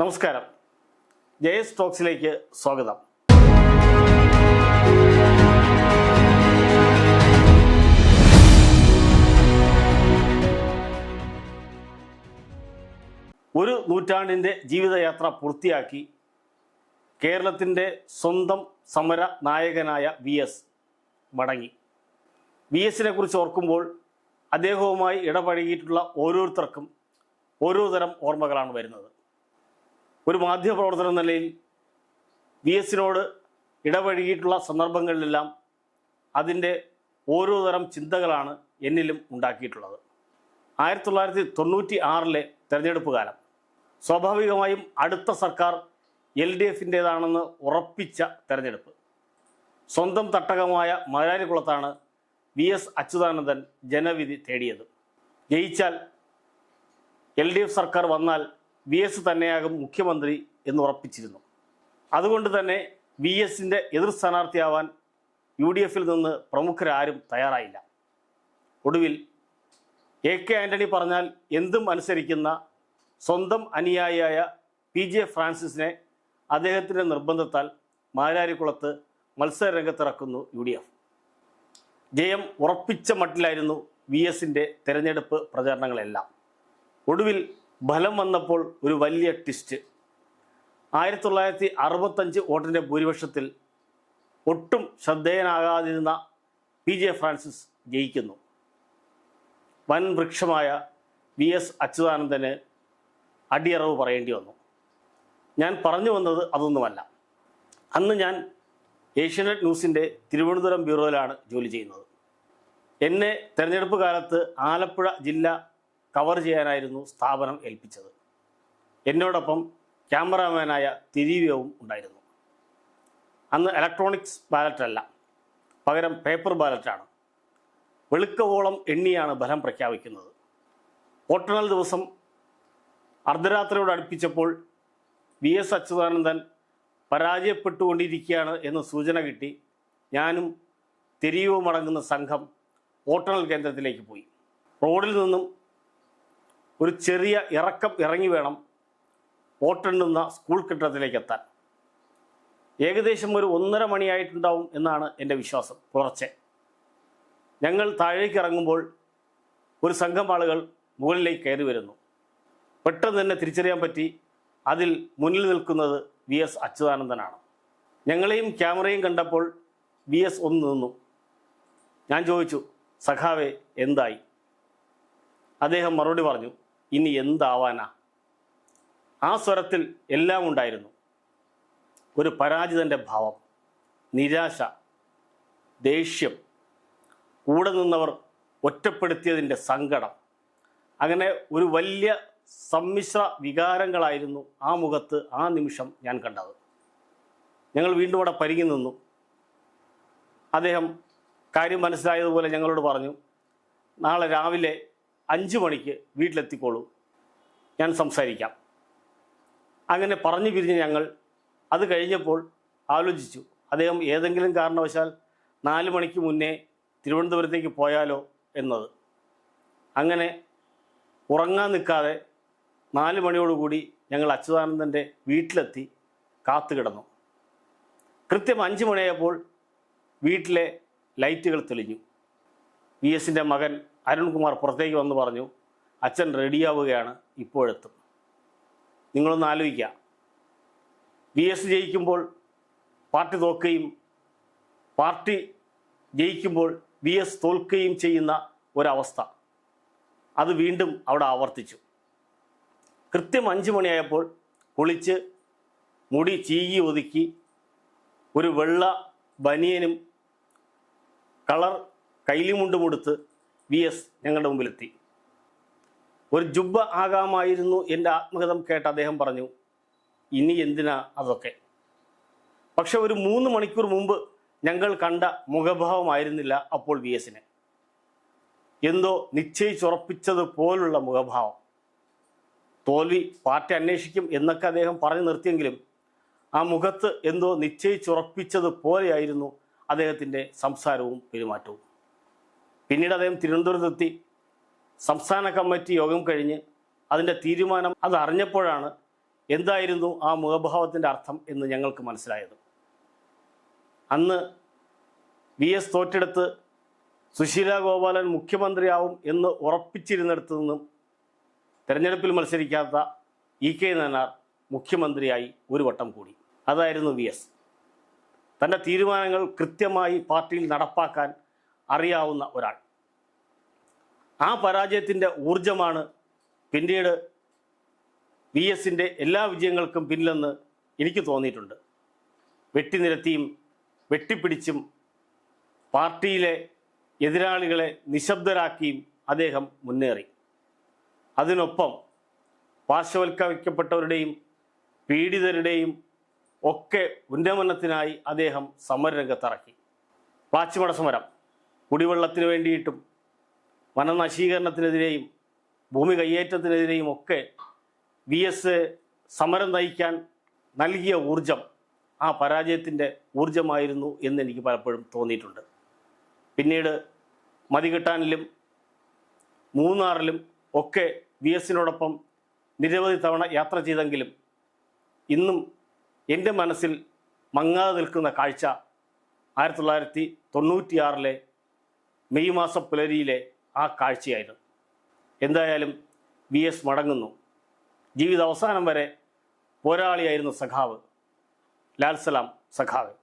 നമസ്കാരം. ജയസ് ടോക്സിലേക്ക് സ്വാഗതം. ഒരു നൂറ്റാണ്ടിന്റെ ജീവിതയാത്ര പൂർത്തിയാക്കി കേരളത്തിന്റെ സ്വന്തം സമര നായകനായ വി എസ് മടങ്ങി. വി എസിനെ കുറിച്ച് ഓർക്കുമ്പോൾ അദ്ദേഹവുമായി ഇടപഴകിയിട്ടുള്ള ഓരോരുത്തർക്കും ഓരോ തരം ഓർമ്മകളാണ് വരുന്നത്. ഒരു മാധ്യമപ്രവർത്തനം നിലയിൽ വി എസിനോട് ഇടപഴകിയിട്ടുള്ള സന്ദർഭങ്ങളിലെല്ലാം അതിന്റെ ഓരോ തരം ചിന്തകളാണ് എന്നിലും ഉണ്ടാക്കിയിട്ടുള്ളത്. ആയിരത്തി തൊള്ളായിരത്തി തൊണ്ണൂറ്റി ആറിലെ തെരഞ്ഞെടുപ്പ് കാലം സ്വാഭാവികമായും അടുത്ത സർക്കാർ എൽ ഡി എഫിന്റേതാണെന്ന് ഉറപ്പിച്ച തെരഞ്ഞെടുപ്പ്. സ്വന്തം തട്ടകമായ മലയാളികുളത്താണ് വി എസ് അച്യുതാനന്ദൻ ജനവിധി തേടിയത്. ജയിച്ചാൽ എൽ ഡി എഫ് സർക്കാർ വന്നാൽ വി എസ് തന്നെയാകും മുഖ്യമന്ത്രി എന്ന് ഉറപ്പിച്ചിരുന്നു. അതുകൊണ്ട് തന്നെ വി എസിന്റെ എതിർ സ്ഥാനാർത്ഥിയാവാൻ യു ഡി എഫിൽ നിന്ന് പ്രമുഖരാരും തയ്യാറായില്ല. ഒടുവിൽ എ കെ ആന്റണി പറഞ്ഞാൽ എന്തും അനുസരിക്കുന്ന സ്വന്തം അനുയായിയായ പി ജെ ഫ്രാൻസിസിനെ അദ്ദേഹത്തിന്റെ നിർബന്ധത്താൽ മാരാരിക്കുളത്ത് മത്സര രംഗത്തിറക്കുന്നു യു ഡി എഫ്. ജയം ഉറപ്പിച്ച മട്ടിലായിരുന്നു വി എസിന്റെ തെരഞ്ഞെടുപ്പ് പ്രചാരണങ്ങളെല്ലാം. ഒടുവിൽ ഫലം വന്നപ്പോൾ ഒരു വലിയ ട്വിസ്റ്റ് ആയിരത്തി തൊള്ളായിരത്തി അറുപത്തഞ്ച് വോട്ടിന്റെ ഭൂരിപക്ഷത്തിൽ ഒട്ടും ശ്രദ്ധേയനാകാതിരുന്ന പി ജെ ഫ്രാൻസിസ് ജയിക്കുന്നു. വൻ വൃക്ഷമായ വി എസ് അച്യുതാനന്ദന് അടിയറവ് പറയേണ്ടി വന്നു. ഞാൻ പറഞ്ഞു വന്നത് അതൊന്നുമല്ല. അന്ന് ഞാൻ ഏഷ്യാനെറ്റ് ന്യൂസിന്റെ തിരുവനന്തപുരം ബ്യൂറോയിലാണ് ജോലി ചെയ്യുന്നത്. എന്നെ തെരഞ്ഞെടുപ്പ് കാലത്ത് ആലപ്പുഴ ജില്ല കവർ ചെയ്യാനായിരുന്നു സ്ഥാപനം ഏൽപ്പിച്ചത്. എന്നോടൊപ്പം ക്യാമറാമാനായ തിരീവ്യവും ഉണ്ടായിരുന്നു. അന്ന് ഇലക്ട്രോണിക്സ് ബാലറ്റ് അല്ല പകരം പേപ്പർ ബാലറ്റാണ് വെളുക്കവോളം എണ്ണിയാണ് ഫലം പ്രഖ്യാപിക്കുന്നത്. വോട്ടെണ്ണൽ ദിവസം അർദ്ധരാത്രിയോട് അടുപ്പിച്ചപ്പോൾ വി എസ് അച്യുതാനന്ദൻ പരാജയപ്പെട്ടുകൊണ്ടിരിക്കുകയാണ് എന്ന് സൂചന കിട്ടി. ഞാനും തെരിയവും അടങ്ങുന്ന സംഘം വോട്ടെണ്ണൽ കേന്ദ്രത്തിലേക്ക് പോയി. റോഡിൽ നിന്നും ഒരു ചെറിയ ഇറക്കം ഇറങ്ങി വേണം വോട്ടെണ്ണുന്ന സ്കൂൾ കെട്ടിടത്തിലേക്ക് എത്താൻ ഏകദേശം ഒരു ഒന്നര മണിയായിട്ടുണ്ടാവും എന്നാണ് എന്റെ വിശ്വാസം പുലർച്ചെ. ഞങ്ങൾ താഴേക്ക് ഇറങ്ങുമ്പോൾ ഒരു സംഘം ആളുകൾ മുകളിലേക്ക് കയറി വരുന്നു. പെട്ടെന്ന് തന്നെ തിരിച്ചറിയാൻ പറ്റി അതിൽ മുന്നിൽ നിൽക്കുന്നത് വി എസ് അച്യുതാനന്ദനാണ്. ഞങ്ങളെയും ക്യാമറയും കണ്ടപ്പോൾ വി എസ് ഒന്ന് നിന്നു. ഞാൻ ചോദിച്ചു സഖാവെ എന്തായി? അദ്ദേഹം മറുപടി പറഞ്ഞു ഇനി എന്താവാനാ? ആ സ്വരത്തിൽ എല്ലാം ഉണ്ടായിരുന്നു. ഒരു പരാജിതന്റെ ഭാവം നിരാശ ദേഷ്യം കൂടെ നിന്നവർ ഒറ്റപ്പെടുത്തിയതിന്റെ സങ്കടം. അങ്ങനെ ഒരു വലിയ സമ്മിശ്ര വികാരങ്ങളായിരുന്നു ആ മുഖത്ത് ആ നിമിഷം ഞാൻ കണ്ടത്. ഞങ്ങൾ വീണ്ടും അവിടെ പരിങ്ങി നിന്നു. അദ്ദേഹം കാര്യം മനസ്സിലായതുപോലെ ഞങ്ങളോട് പറഞ്ഞു നാളെ രാവിലെ അഞ്ച് മണിക്ക് വീട്ടിലെത്തിക്കോളൂ. ഞാൻ സംസാരിക്കാം. അങ്ങനെ പറഞ്ഞു പിരിഞ്ഞ് ഞങ്ങൾ അത് കഴിഞ്ഞപ്പോൾ ആലോചിച്ചു. അദ്ദേഹം ഏതെങ്കിലും കാരണവശാൽ നാല് മണിക്ക് മുന്നേ തിരുവനന്തപുരത്തേക്ക് പോയാലോ എന്നത്. അങ്ങനെ ഉറങ്ങാൻ നിൽക്കാതെ നാല് മണിയോടുകൂടി ഞങ്ങൾ അച്യുതാനന്ദന്റെ വീട്ടിലെത്തി കാത്തു കിടന്നു. കൃത്യം അഞ്ച് മണിയായപ്പോൾ വീട്ടിലെ ലൈറ്റുകൾ തെളിഞ്ഞു. വി എസിന്റെ മകൻ അരുൺകുമാർ പുറത്തേക്ക് വന്ന് പറഞ്ഞു അച്ഛൻ റെഡിയാവുകയാണ് ഇപ്പോഴെത്തും. നിങ്ങളൊന്ന് ആലോചിക്കുക വി എസ് ജയിക്കുമ്പോൾ പാർട്ടി തോക്കുകയും പാർട്ടി ജയിക്കുമ്പോൾ വി എസ് തോൽക്കുകയും ചെയ്യുന്ന ഒരവസ്ഥ. അത് വീണ്ടും അവിടെ ആവർത്തിച്ചു. കൃത്യം അഞ്ച് മണിയായപ്പോൾ കുളിച്ച് മുടി ചീകി ഒതുക്കി ഒരു വെള്ള ബനിയനും കളർ കൈലിമുണ്ടും ഉടുത്ത് വി എസ് ഞങ്ങളുടെ മുമ്പിലെത്തി. ഒരു ജുബ്ബ ആകാമായിരുന്നു എന്റെ ആത്മകഥം കേട്ട് അദ്ദേഹം പറഞ്ഞു ഇനി എന്തിനാ അതൊക്കെ? പക്ഷെ ഒരു മൂന്ന് മണിക്കൂർ മുമ്പ് ഞങ്ങൾ കണ്ട മുഖഭാവമായിരുന്നില്ല അപ്പോൾ വി എസിന് എന്തോ നിശ്ചയിച്ചുറപ്പിച്ചത് പോലുള്ള മുഖഭാവം. തോൽവി പാർട്ടി അന്വേഷിക്കും എന്നൊക്കെ അദ്ദേഹം പറഞ്ഞു നിർത്തിയെങ്കിലും ആ മുഖത്ത് എന്തോ നിശ്ചയിച്ചുറപ്പിച്ചത് പോലെയായിരുന്നു അദ്ദേഹത്തിന്റെ സംസാരവും പെരുമാറ്റവും. പിന്നീട് അദ്ദേഹം തിരുവനന്തപുരത്തെത്തി. സംസ്ഥാന കമ്മിറ്റി യോഗം കഴിഞ്ഞ് അതിന്റെ തീരുമാനം അത് അറിഞ്ഞപ്പോഴാണ് എന്തായിരുന്നു ആ മുഖഭാവത്തിന്റെ അർത്ഥം എന്ന് ഞങ്ങൾക്ക് മനസ്സിലായത്. അന്ന് വി എസ് തോറ്റെടുത്ത് സുശീല ഗോപാലൻ മുഖ്യമന്ത്രിയാവും എന്ന് ഉറപ്പിച്ചിരുന്നിടത്തു നിന്നും തെരഞ്ഞെടുപ്പിൽ മത്സരിക്കാത്ത ഇ കെ നായനാർ മുഖ്യമന്ത്രിയായി ഒരു വട്ടം കൂടി. അതായിരുന്നു വി എസ്. തന്റെ തീരുമാനങ്ങൾ കൃത്യമായി പാർട്ടിയിൽ നടപ്പാക്കാൻ അറിയാവുന്ന ഒരാൾ. ആ പരാജയത്തിന്റെ ഊർജമാണ് പിന്നീട് വി എസിന്റെ എല്ലാ വിജയങ്ങൾക്കും പിന്നിലെന്ന് എനിക്ക് തോന്നിയിട്ടുണ്ട്. വെട്ടിനിരത്തിയും വെട്ടിപ്പിടിച്ചും പാർട്ടിയിലെ എതിരാളികളെ നിശബ്ദരാക്കിയും അദ്ദേഹം മുന്നേറി. അതിനൊപ്പം പാർശ്വവൽക്കരിക്കപ്പെട്ടവരുടെയും പീഡിതരുടെയും ഒക്കെ ഉന്നമനത്തിനായി അദ്ദേഹം സമരരംഗത്തിറക്കി. പ്ലാച്ചിമട സമരം. കുടിവെള്ളത്തിന് വേണ്ടിയിട്ടും വനനശീകരണത്തിനെതിരെയും ഭൂമി കയ്യേറ്റത്തിനെതിരെയും ഒക്കെ വി എസ് സമരം നയിക്കാൻ നൽകിയ ഊർജം ആ പരാജയത്തിന്റെ ഊർജമായിരുന്നു എന്ന് എനിക്ക് പലപ്പോഴും തോന്നിയിട്ടുണ്ട്. പിന്നീട് മതികെട്ടാനിലും മൂന്നാറിലും ഒക്കെ വി എസിനോടൊപ്പം നിരവധി തവണ യാത്ര ചെയ്തെങ്കിലും ഇന്നും എന്റെ മനസ്സിൽ മങ്ങാതെ നിൽക്കുന്ന കാഴ്ച ആയിരത്തി തൊള്ളായിരത്തി തൊണ്ണൂറ്റിയാറിലെ മെയ് മാസം പുലരിയിലെ ആ കാഴ്ചയായിരുന്നു. എന്തായാലും വി എസ് മടങ്ങുന്നു. ജീവിത അവസാനം വരെ പോരാളിയായിരുന്നു സഖാവ്. ലാൽ സലാം സഖാവ്.